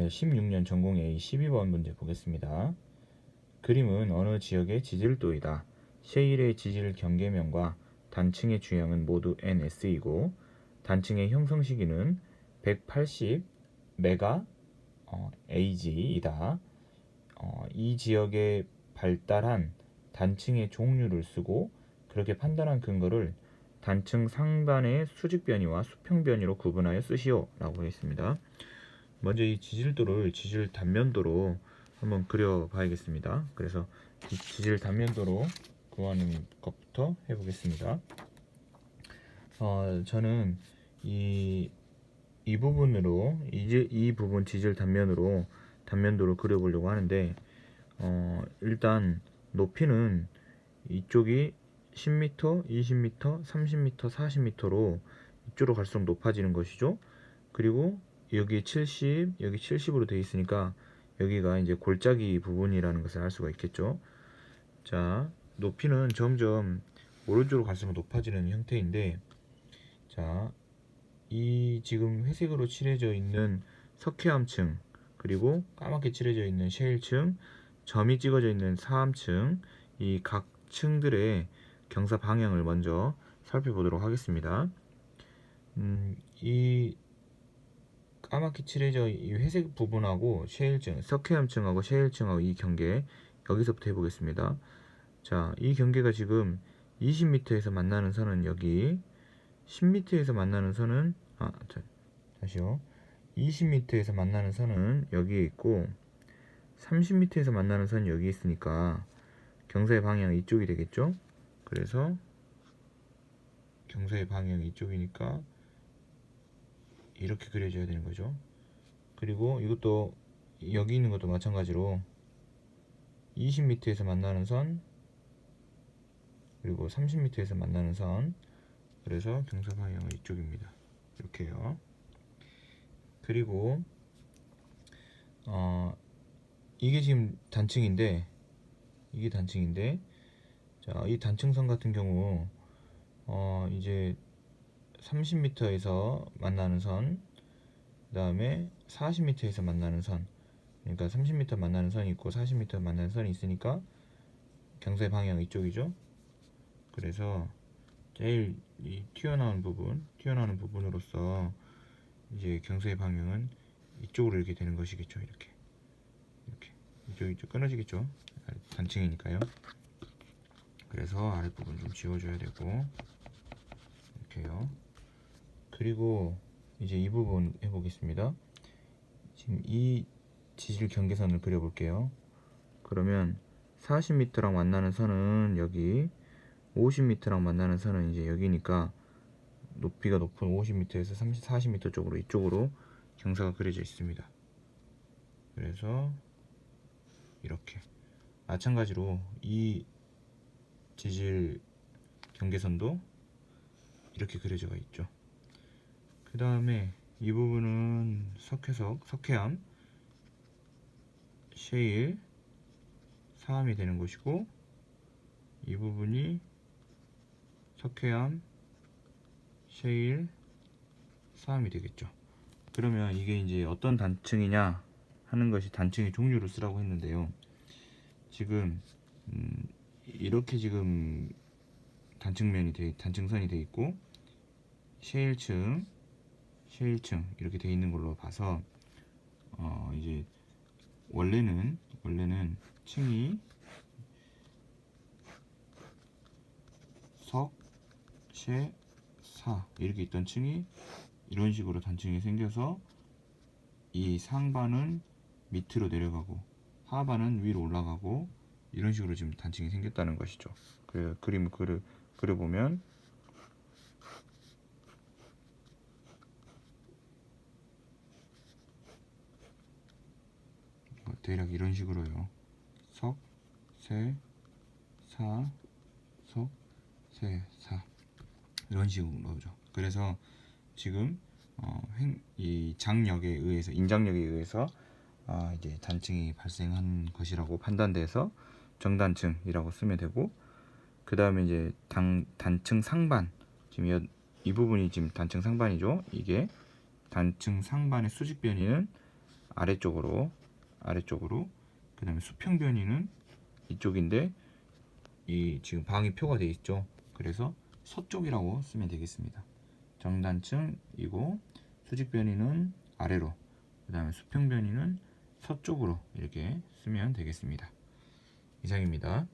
네, 16년 전공 A 12번 문제 보겠습니다. 그림은 어느 지역의 지질도이다. 셰일의 지질 경계면과 단층의 주형은 모두 NS이고 단층의 형성 시기는 180 메가 어, AG이다. 어, 이 지역에 발달한 단층의 종류를 쓰고 그렇게 판단한 근거를 단층 상단의 수직 변이와 수평 변이로 구분하여 쓰시오라고 했습니다. 먼저 이 지질도를 지질 단면도로 한번 그려 봐야겠습니다. 그래서 이 지질 단면도로 구하는 것부터 해보겠습니다. 어, 저는 이, 이 부분으로 이, 이 부분 지질 단면으로 단면도를 그려보려고 하는데 어, 일단 높이는 이쪽이 10m, 20m, 30m, 40m로 이쪽으로 갈수록 높아지는 것이죠. 그리고 여기 70, 여기 70으로 되어 있으니까 여기가 이제 골짜기 부분이라는 것을 알 수가 있겠죠. 자, 높이는 점점 오른쪽으로 갈수록 높아지는 형태인데, 자, 이 지금 회색으로 칠해져 있는 석회암층, 그리고 까맣게 칠해져 있는 셰일층, 점이 찍어져 있는 사암층, 이 각 층들의 경사 방향을 먼저 살펴보도록 하겠습니다. 음, 이 까맣게 칠해져 이 회색 부분하고 셰일층, 석회암층하고 셰일층하고 이 경계 여기서부터 해보겠습니다. 자, 이 경계가 지금 20m에서 만나는 선은 여기, 10m에서 만나는 선은 아, 자, 다시요. 20m에서 만나는 선은 여기에 있고 30m에서 만나는 선이 여기 있으니까 경사의 방향은 이쪽이 되겠죠? 그래서 경사의 방향이 이쪽이니까 이렇게 그려져야 되는 거죠. 그리고 이것도 여기 있는 것도 마찬가지로 20m에서 만나는 선 그리고 30m에서 만나는 선 그래서 경사 방향은 이쪽입니다. 이렇게요. 그리고 어 이게 지금 단층인데 이게 단층인데 자, 이 단층선 같은 경우 어 이제 30m에서 만나는 선, 그 다음에 40m에서 만나는 선. 그러니까 30m 만나는 선이 있고 40m 만나는 선이 있으니까 경사의 방향은 이쪽이죠. 그래서 제일 이 튀어나온 부분, 튀어나오는 부분으로서 이제 경사의 방향은 이쪽으로 이렇게 되는 것이겠죠. 이렇게. 이렇게. 이쪽, 이쪽 끊어지겠죠. 단층이니까요. 그래서 아랫부분 좀 지워줘야 되고, 이렇게요. 그리고 이제 이 부분 해보겠습니다. 지금 이 지질 경계선을 그려볼게요. 그러면 40m랑 만나는 선은 여기, 50m랑 만나는 선은 이제 여기니까 높이가 높은 50m에서 30, 40m 쪽으로 이쪽으로 경사가 그려져 있습니다. 그래서 이렇게 마찬가지로 이 지질 경계선도 이렇게 그려져 있죠. 그 다음에 이 부분은 석회석, 석회암, 셰일, 사암이 되는 것이고 이 부분이 석회암, 셰일, 사암이 되겠죠. 그러면 이게 이제 어떤 단층이냐 하는 것이 단층의 종류를 쓰라고 했는데요. 지금 음, 이렇게 지금 단층면이 돼 단층선이 돼 있고 셰일층, 셰일층 이렇게 돼 있는 걸로 봐서 어 이제 원래는 원래는 층이 석, 셰, 사 이렇게 있던 층이 이런 식으로 단층이 생겨서 이 상반은 밑으로 내려가고 하반은 위로 올라가고 이런 식으로 지금 단층이 생겼다는 것이죠. 그 그림을 그려 그려보면 어, 대략 이런 식으로요. 석, 세, 사, 석, 세, 사 이런 식으로 나오죠. 그래서 지금 어, 횡, 이 장력에 의해서 인장력에 의해서 아, 이제 단층이 발생한 것이라고 판단돼서 정단층이라고 쓰면 되고 그 다음에 이제 단, 단층 상반 지금 이, 이 부분이 지금 단층 상반이죠. 이게 단층 상반의 수직 변이는 아래쪽으로 아래쪽으로 그 다음에 수평 변이는 이쪽인데 이 지금 방이 표가 돼 있죠? 그래서 서쪽이라고 쓰면 되겠습니다. 정단층이고 수직 변이는 아래로 그 다음에 수평 변이는 서쪽으로 이렇게 쓰면 되겠습니다. 이상입니다